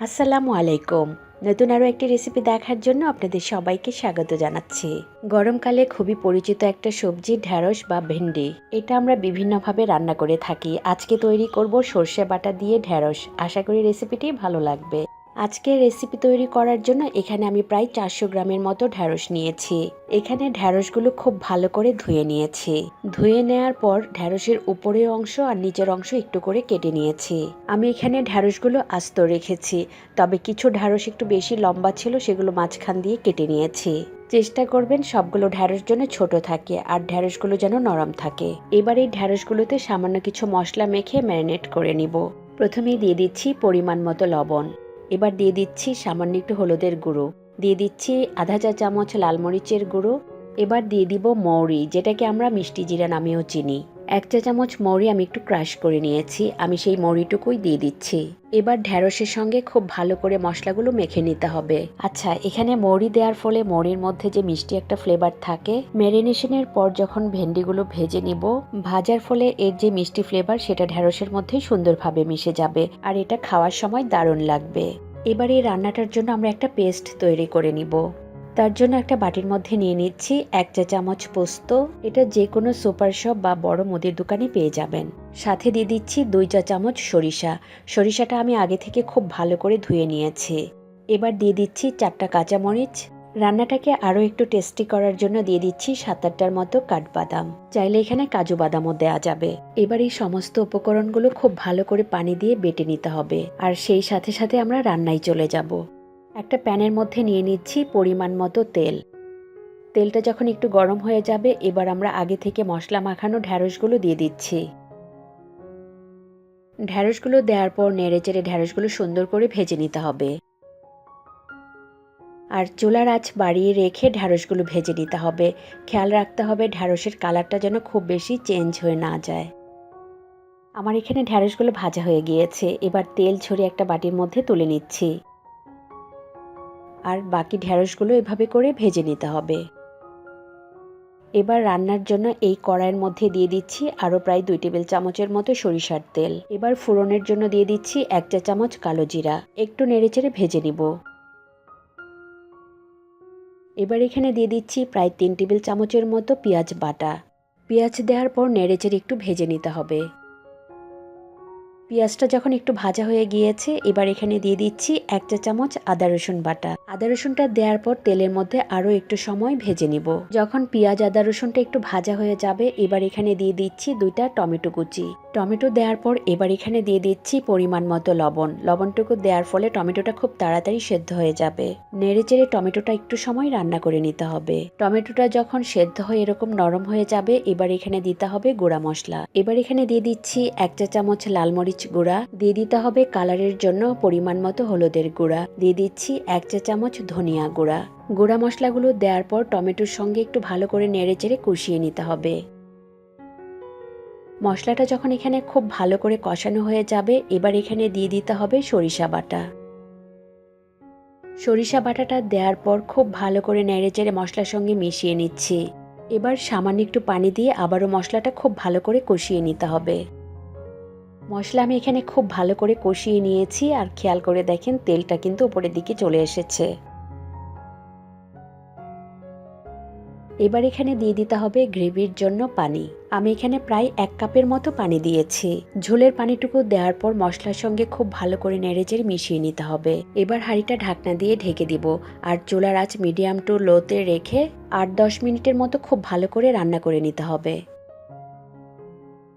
আসসালামু আলাইকুম। নতুন আরও একটি রেসিপি দেখার জন্য আপনাদের সবাইকে স্বাগত জানাচ্ছি। গরমকালে খুবই পরিচিত একটা সবজি ঢ্যাঁড়স বা ভেন্ডি। এটা আমরা বিভিন্নভাবে রান্না করে থাকি। আজকে তৈরি করব সর্ষে বাটা দিয়ে ঢ্যাঁড়স আশা করি রেসিপিটি ভালো লাগবে। আজকে রেসিপি তৈরি করার জন্য এখানে আমি প্রায় চারশো গ্রামের মতো ঢ্যাঁড়স নিয়েছি। এখানে ঢ্যাঁড়সগুলো খুব ভালো করে ধুয়ে নিয়েছি। ধুয়ে নেওয়ার পর ঢ্যাঁড়সের উপরের অংশ আর নিচের অংশ একটু করে কেটে নিয়েছি। আমি এখানে ঢ্যাঁড়সগুলো আস্ত রেখেছি, তবে কিছু ঢ্যাঁড়স একটু বেশি লম্বা ছিল, সেগুলো মাঝখান দিয়ে কেটে নিয়েছি। চেষ্টা করবেন সবগুলো ঢ্যাঁড়স যেন ছোট থাকে আর ঢ্যাঁড়সগুলো যেন নরম থাকে। এবার এই ঢ্যাঁড়সগুলোতে সামান্য কিছু মশলা মেখে ম্যারিনেট করে নিব। প্রথমেই দিয়ে দিচ্ছি পরিমাণ মতো লবণ। এবার দিয়ে দিচ্ছি সামান্য একটু হলুদের গুঁড়ো। দিয়ে দিচ্ছি আধা চা চামচ লাল মরিচের গুঁড়ো। এবার দিয়ে দিব মৌরি, যেটাকে আমরা মিষ্টি জিরা নামেও চিনি। এক চা চামচ মৌরি আমি একটু ক্রাশ করে নিয়েছি, আমি সেই মৌরিটুকুই দিয়ে দিচ্ছি। এবার ঢ্যাঁড়সের সঙ্গে খুব ভালো করে মশলাগুলো মেখে নিতে হবে। আচ্ছা এখানে মৌরি দেওয়ার ফলে মৌরির মধ্যে যে মিষ্টি একটা ফ্লেভার থাকে, ম্যারিনেশনের পর যখন ভেন্ডিগুলো ভেজে নিব, ভাজার ফলে এর যে মিষ্টি ফ্লেভার সেটা ঢ্যাঁড়সের মধ্যেই সুন্দরভাবে মিশে যাবে, আর এটা খাওয়ার সময় দারুণ লাগবে। এবার এই রান্নাটার জন্য আমরা একটা পেস্ট তৈরি করে নিব। তার জন্য একটা বাটির মধ্যে নিয়ে নিচ্ছি এক চা চামচ পোস্ত। এটা যে কোনো সুপার শপ বা বড় মুদির দোকানে পেয়ে যাবেন। সাথে দিয়ে দিচ্ছি দুই চা চামচ সরিষা। সরিষাটা আমি আগে থেকে খুব ভালো করে ধুয়ে নিয়েছি। এবার দিয়ে দিচ্ছি চারটা কাঁচামরিচ। রান্নাটাকে আরও একটু টেস্টি করার জন্য দিয়ে দিচ্ছি সাত আটটার মতো কাঠবাদাম। চাইলে এখানে কাজু বাদামও দেওয়া যাবে। এবার এই সমস্ত উপকরণগুলো খুব ভালো করে পানি দিয়ে বেটে নিতে হবে। আর সেই সাথে সাথে আমরা রান্নায় চলে যাব। একটা প্যানের মধ্যে নিয়ে নিচ্ছি পরিমাণ মতো তেল। তেলটা যখন একটু গরম হয়ে যাবে, এবার আমরা আগে থেকে মশলা মাখানো ঢ্যাঁড়সগুলো দিয়ে দিচ্ছি। ঢ্যাঁড়সগুলো দেওয়ার পর নেড়ে চেড়ে ঢ্যাঁড়সগুলো সুন্দর করে ভেজে নিতে হবে। আর চুলার আঁচ বাড়িয়ে রেখে ঢ্যাঁড়সগুলো ভেজে নিতে হবে। খেয়াল রাখতে হবে ঢ্যাঁড়সের কালারটা যেন খুব বেশি চেঞ্জ হয়ে না যায়। আমার এখানে ঢ্যাঁড়সগুলো ভাজা হয়ে গিয়েছে। এবার তেল ছড়িয়ে একটা বাটির মধ্যে তুলে নিচ্ছি। আর বাকি ঢ্যাঁড়সগুলো এভাবে করে ভেজে নিতে হবে। এবার রান্নার জন্য এই কড়াইয়ের মধ্যে দিয়ে দিচ্ছি আরও প্রায় দুই টেবিল চামচের মতো সরিষার তেল। এবার ফোড়নের জন্য দিয়ে দিচ্ছি এক চা চামচ কালো জিরা। একটু নেড়েচেড়ে ভেজে নিব। এবার এখানে দিয়ে দিচ্ছি প্রায় তিন টেবিল চামচের মতো পেঁয়াজ বাটা। পেঁয়াজ দেওয়ার পর নেড়েচেড়ে একটু ভেজে নিতে হবে। পেঁয়াজটা যখন একটু ভাজা হয়ে গিয়েছে, এবার এখানে দিয়ে দিচ্ছি এক চা চামচ আদা রসুন বাটা। আদা রসুনটা দেওয়ার পর তেলের মধ্যে আরও একটু সময় ভেজে নিব। যখন পেঁয়াজ, আদা রসুনটা একটু ভাজা হয়ে যাবে, এবার এখানে দিয়ে দিচ্ছি দুইটা টমেটো কুচি। টমেটো দেওয়ার পর এবার এখানে দিয়ে দিচ্ছি পরিমাণ মতো লবণ। লবণটুকু দেওয়ার ফলে টমেটোটা খুব তাড়াতাড়ি সেদ্ধ হয়ে যাবে। নেড়ে চেড়ে টমেটোটা একটু সময় রান্না করে নিতে হবে। টমেটোটা যখন সেদ্ধ হয়ে এরকম নরম হয়ে যাবে, এবার এখানে দিতে হবে গুঁড়া মশলা। এবার এখানে দিয়ে দিচ্ছি এক চা চামচ লাল মরিচ গুঁড়া। দিয়ে দিতে হবে কালারের জন্য পরিমাণ মতো হলুদের গুঁড়া। দিয়ে দিচ্ছি এক চা চামচ ধনিয়া গুঁড়া। গুঁড়া মশলাগুলো দেওয়ার পর টমেটোর সঙ্গে একটু ভালো করে নেড়ে চেড়ে কষিয়ে নিতে হবে। মশলাটা যখন এখানে খুব ভালো করে কষানো হয়ে যাবে, এবার এখানে দিয়ে দিতে হবে সরিষা বাটা। সরিষা বাটাটা দেওয়ার পর খুব ভালো করে নেড়ে চেড়ে মশলার সঙ্গে মিশিয়ে নিচ্ছি। এবার সামান্য একটু পানি দিয়ে আবারও মশলাটা খুব ভালো করে কষিয়ে নিতে হবে। মশলা আমি এখানে খুব ভালো করে কষিয়ে নিয়েছি, আর খেয়াল করে দেখেন তেলটা কিন্তু উপরের দিকে চলে এসেছে। এবার এখানে দিয়ে দিতে হবে গ্রেভির জন্য পানি। আমি এখানে প্রায় এক কাপের মতো পানি দিয়েছি। ঝোলের পানিটুকু দেওয়ার পর মশলার সঙ্গে খুব ভালো করে নেড়েচেড়ে মিশিয়ে নিতে হবে। এবার হাঁড়িটা ঢাকনা দিয়ে ঢেকে দিব আর চুলার আঁচ মিডিয়াম টু লোতে রেখে আট দশ মিনিটের মতো খুব ভালো করে রান্না করে নিতে হবে।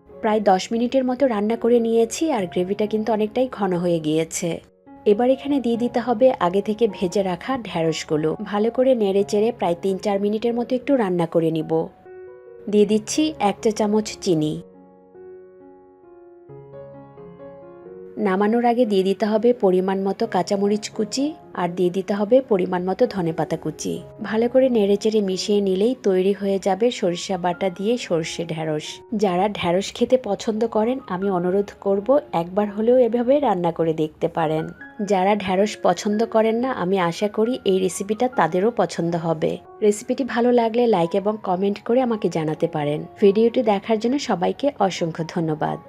প্রায় দশ মিনিটের মতো রান্না করে নিয়েছি আর গ্রেভিটা কিন্তু অনেকটাই ঘন হয়ে গিয়েছে। এবার এখানে দিয়ে দিতে হবে আগে থেকে ভেজে রাখা ঢ্যাঁড়সগুলো ভালো করে নেড়ে চেড়ে প্রায় তিন চার মিনিটের মতো একটু রান্না করে নিব। দিয়ে দিচ্ছি এক চা চামচ চিনি। নামানোর আগে দিয়ে দিতে হবে পরিমাণ মতো কাঁচামরিচ কুচি আর দিয়ে দিতে হবে পরিমাণ মতো ধনেপাতা কুচি। ভালো করে নেড়েচেড়ে মিশিয়ে নিলেই তৈরি হয়ে যাবে সরিষা বাটা দিয়ে সর্ষে ঢ্যাঁড়স যারা ঢ্যাঁড়স খেতে পছন্দ করেন, আমি অনুরোধ করব একবার হলেও এভাবে রান্না করে দেখতে পারেন। যারা ঢ্যাঁড়স পছন্দ করেন না, আমি আশা করি এই রেসিপিটা তাদেরও পছন্দ হবে। রেসিপিটি ভালো লাগলে লাইক এবং কমেন্ট করে আমাকে জানাতে পারেন। ভিডিওটি দেখার জন্য সবাইকে অসংখ্য ধন্যবাদ।